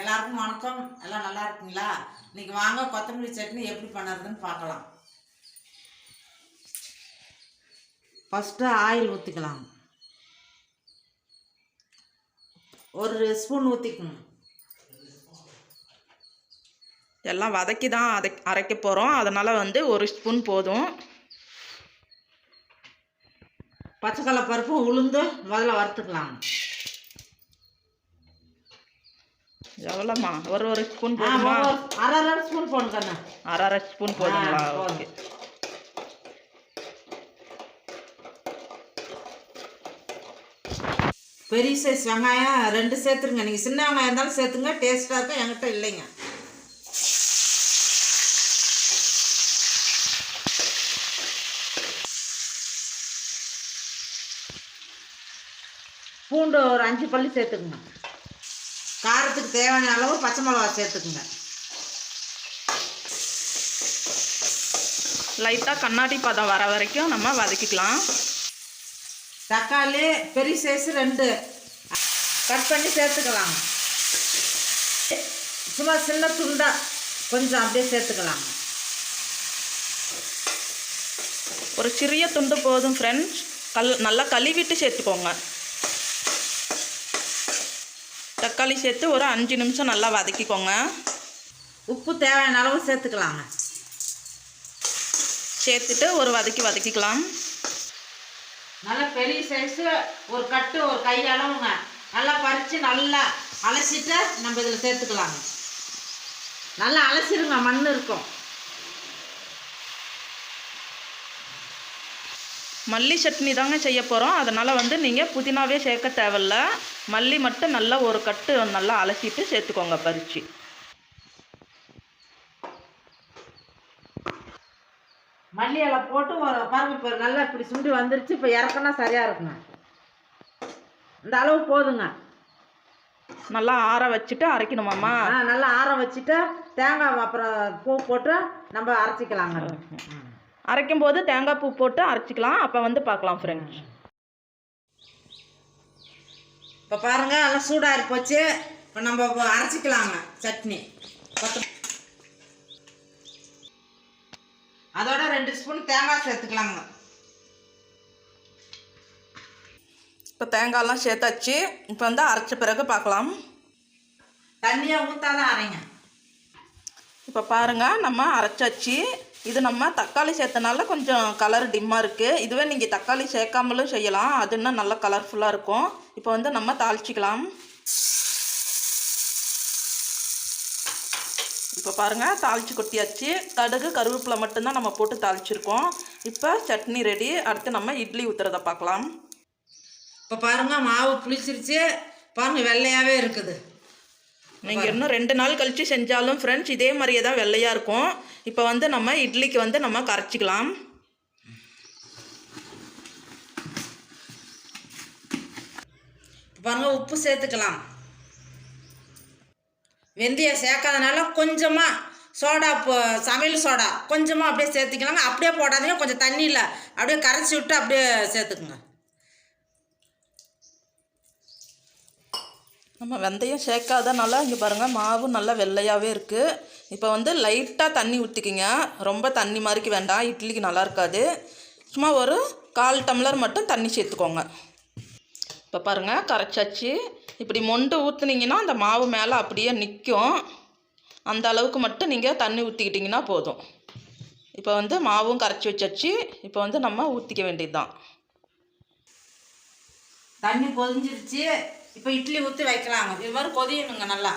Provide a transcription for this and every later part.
எல்லாருக்கும் வணக்கம். எல்லாம் நல்லா இருக்குங்களா? இன்னைக்கு வாங்க கொத்தமல்லி சட்னி எப்படி பண்ணுறதுன்னு பார்க்கலாம். ஃபஸ்ட்டு ஆயில் ஊற்றிக்கலாம் ஒரு ஸ்பூன் ஊற்றிக்கணும் எல்லாம் வதக்கி தான் அதை அரைக்க போகிறோம் அதனால் வந்து ஒரு ஸ்பூன் போதும். பச்சைக்கடலை பருப்பு உளுந்து முதல்ல வறுத்துக்கலாம். எவ்வளோம்மா? ஒரு ஒரு ஸ்பூன் போதுமா? அரை அரை ஸ்பூன் போடுங்க கண்ணா அரை அரை ஸ்பூன் போதுங்களா. ஓகே. பெரிய சைஸ் வெங்காயம் ரெண்டு சேர்த்துருங்க. நீங்கள் சின்ன வெங்காயம் இருந்தாலும் சேர்த்துங்க. டேஸ்ட்டாக இருக்கும் என்கிட்ட இல்லைங்க. பூண்டு ஒரு அஞ்சு பல்லு சேர்த்துக்குங்க. காரத்துக்கு தேவையான அளவு பச்சை மிளகா சேர்த்துக்குங்க. லைட்டாக கண்ணாடி பதம் வர வரைக்கும் நம்ம வதக்கிக்கலாம். தக்காளி பெரிய சைஸ் ரெண்டு. கட் பண்ணி சேர்த்துக்கலாம். சும்மா சின்ன துண்டா கொஞ்சம் அப்படியே சேர்த்துக்கலாம். ஒரு சிறிய துண்டு போதும் ஃப்ரெண்ட்ஸ் கல் நல்லா கழுவிட்டு சேர்த்துக்கோங்க. தக்காளி சேர்த்து ஒரு அஞ்சு நிமிஷம் நல்லா வதக்கிக்கோங்க. உப்பு தேவையான அளவு சேர்த்துக்கலாங்க. சேர்த்துட்டு ஒரு வதக்கி வதக்கிக்கலாம். நல்லா பெரிய சைஸு ஒரு கட்டு ஒரு கை அளவுங்க. நல்லா பறித்து நல்லா அலசிட்டு நம்ம இதில் சேர்த்துக்கலாங்க. நல்லா அலசிடுங்க மண் இருக்கும். மல்லி சட்னி தாங்க செய்ய போகிறோம் அதனால் வந்து நீங்கள் புதினாவே சேர்க்க தேவையில்ல. மல்லி மட்டும் நல்லா ஒரு கட்டு நல்லா அலசிட்டு சேர்த்துக்கோங்க பறித்து மல்லி இலை போட்டு பாருங்க இப்போ நல்லா இப்படி சுண்டி வந்துருச்சு. இப்போ இறக்குனா சரியாக இருக்குங்க. இந்த அளவு போதுங்க. நல்லா ஆற வச்சுட்டு அரைக்கணுமாம்மா? ஆ நல்லா ஆற வச்சுட்டு தேங்காய் அப்புறம் பூ போட்டு நம்ம அரைச்சிக்கலாங்க. அரைக்கும் போது தேங்காய் பூ போட்டு அரைச்சிக்கலாம். அப்போ வந்து பார்க்கலாம் ஃப்ரெண்ட்ஸ் இப்போ பாருங்க நல்லா சூடாகி போச்சு. இப்போ நம்ம அரைச்சிக்கலாங்க சட்னி. கொத்த- அதோட ரெண்டு ஸ்பூன் தேங்காய் சேர்த்துக்கலாங்க. இப்போ தேங்காய்லாம் சேர்த்தாச்சு. இப்போ வந்து அரைச்ச பிறகு பார்க்கலாம். தண்ணியாக ஊற்றாதான் அரைங்க. இப்போ பாருங்கள் நம்ம அரைச்சாச்சு. இது நம்ம தக்காளி சேர்த்தனால கொஞ்சம் கலர் டிம்மாக இருக்குது இதுவே நீங்கள் தக்காளி சேர்க்காமலும் செய்யலாம். அது இன்னும் நல்லா கலர்ஃபுல்லாக இருக்கும். இப்போ வந்து நம்ம தாளிச்சிக்கலாம். இப்போ பாருங்கள் தாளிச்சு கொட்டியாச்சு. கடுகு கருவேப்பிலை மட்டும்தான் நம்ம போட்டு தாளிச்சிருக்கோம். இப்போ சட்னி ரெடி அடுத்து நம்ம இட்லி ஊற்றுறத பார்க்கலாம். இப்போ பாருங்கள் மாவு புளிச்சிருச்சு. பாருங்கள் வெள்ளையாகவே இருக்குது. நீங்கள் இன்னும் ரெண்டு நாள் கழித்து செஞ்சாலும் ஃப்ரெண்ட்ஸ் இதே மாதிரியே தான் வெள்ளையாக இருக்கும். இப்போ வந்து நம்ம இட்லிக்கு வந்து நம்ம கரைச்சிக்கலாம். இப்போ பாருங்க உப்பு சேர்த்துக்கலாம். வெந்தயம் சேர்க்காதனால கொஞ்சமாக சோடா இப்போ சமையல் சோடா கொஞ்சமாக அப்படியே சேர்த்துக்கலாங்க. அப்படியே போடாதீங்க கொஞ்சம் தண்ணியில் அப்படியே கரைச்சி விட்டு அப்படியே சேர்த்துக்குங்க. நம்ம வெந்தயம் சேர்க்காதனால இங்கே பாருங்கள் மாவு நல்லா வெள்ளையாகவே இருக்குது இப்போ வந்து லைட்டாக தண்ணி ஊற்றிக்கிங்க ரொம்ப தண்ணி மாதிரிக்கு வேண்டாம் இட்லிக்கு நல்லா இருக்காது. சும்மா ஒரு கால் டம்ளர் மட்டும் தண்ணி சேர்த்துக்கோங்க. இப்போ பாருங்கள் கரைச்சாச்சு. இப்படி மொண்டு ஊற்றுனீங்கன்னா அந்த மாவு மேலே அப்படியே நிற்கும் அந்த அளவுக்கு மட்டும் நீங்கள் தண்ணி ஊற்றிக்கிட்டிங்கன்னா போதும். இப்போ வந்து மாவும் கரைச்சி வச்சாச்சு. இப்போ வந்து நம்ம ஊற்றிக்க வேண்டியது தான் தண்ணி பொதிஞ்சிருச்சு இப்போ இட்லி ஊற்றி வைக்கலாங்க இது மாதிரி கொதியணுங்க நல்லா.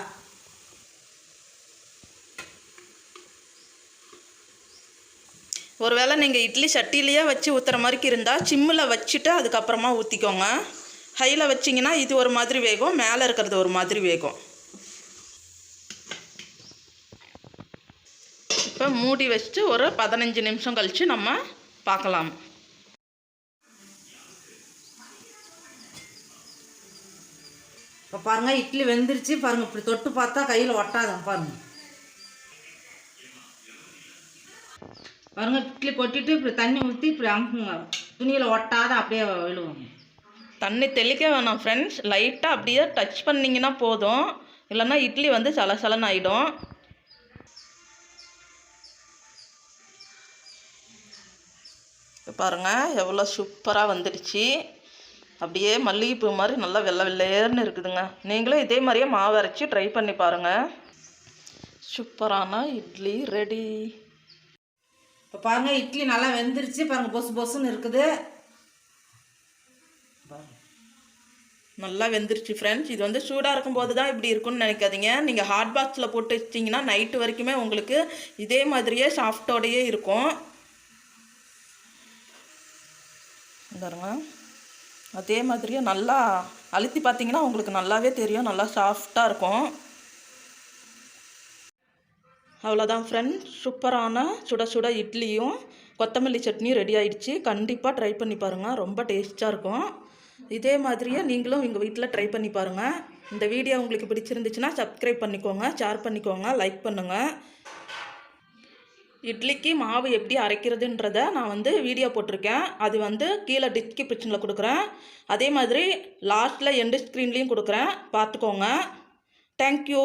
ஒருவேளை நீங்கள் இட்லி சட்டிலேயே வச்சு ஊற்றுற மாதிரிக்கு இருந்தால் சிம்மில் வச்சுட்டு அதுக்கப்புறமா ஊற்றிக்கோங்க ஹையில் வச்சிங்கன்னா இது ஒரு மாதிரி வேகும் மேலே இருக்கிறது ஒரு மாதிரி வேகும். இப்போ மூடி வச்சுட்டு ஒரு பதினஞ்சு நிமிஷம் கழித்து நம்ம பார்க்கலாம். இப்போ பாருங்கள் இட்லி வெந்துருச்சு. பாருங்க இப்படி தொட்டு பார்த்தா கையில் ஒட்டாதுங்க பாருங்கள் பாருங்க. இட்லி கொட்டிட்டு இப்படி தண்ணி ஊற்றி இப்படி அமுக்குங்க. துணியில் ஒட்டாத அப்படியே விழுவாங்க. தண்ணி தெளிக்க வேணாம் ஃப்ரெண்ட்ஸ் லைட்டாக அப்படியே டச் பண்ணிங்கன்னா போதும். இல்லைன்னா இட்லி வந்து சலசலன்னு ஆகிடும் பாருங்கள் எவ்வளோ சூப்பராக வந்துடுச்சு. அப்படியே மல்லிகைப்பூ மாதிரி நல்லா வெள்ளை வெள்ளையர்னு இருக்குதுங்க. நீங்களும் இதே மாதிரியே மாவு அரைச்சி ட்ரை பண்ணி பாருங்கள் சூப்பரான இட்லி ரெடி இப்போ பாருங்கள் இட்லி நல்லா வெந்துருச்சு. பாருங்கள் பொசு பொசுன்னு இருக்குது. நல்லா வெந்துருச்சு ஃப்ரெண்ட்ஸ் இது வந்து சூடாக இருக்கும்போது தான் இப்படி இருக்கும்னு நினைக்காதீங்க. நீங்கள் ஹாட் பாக்ஸில் போட்டு வச்சிங்கன்னா நைட்டு வரைக்குமே உங்களுக்கு இதே மாதிரியே சாஃப்டோடையே இருக்கும். பாருங்க அதே மாதிரியே நல்லா அழுத்தி பார்த்தீங்கன்னா உங்களுக்கு நல்லாவே தெரியும். நல்லா சாஃப்டாக இருக்கும். அவ்வளோதான் ஃப்ரெண்ட்ஸ் சூப்பரான சுட சுட இட்லியும் கொத்தமல்லி சட்னியும் ரெடி ஆயிடுச்சு. கண்டிப்பாக ட்ரை பண்ணி பாருங்கள் ரொம்ப டேஸ்ட்டாக இருக்கும். இதே மாதிரியே நீங்களும் எங்கள் வீட்டில் ட்ரை பண்ணி பாருங்கள் இந்த வீடியோ உங்களுக்கு பிடிச்சிருந்துச்சுன்னா சப்ஸ்கிரைப் பண்ணிக்கோங்க ஷேர் பண்ணிக்கோங்க லைக் பண்ணுங்கள் இட்லிக்கு மாவு எப்படி அரைக்கிறதுன்றத நான் வந்து வீடியோ போட்டிருக்கேன். அது வந்து கீழே டிஸ்கிரிப்ஷனில் கொடுக்குறேன். அதே மாதிரி லாஸ்ட்டில் எண்டு ஸ்க்ரீன்லேயும் கொடுக்குறேன். பார்த்துக்கோங்க. தேங்க்யூ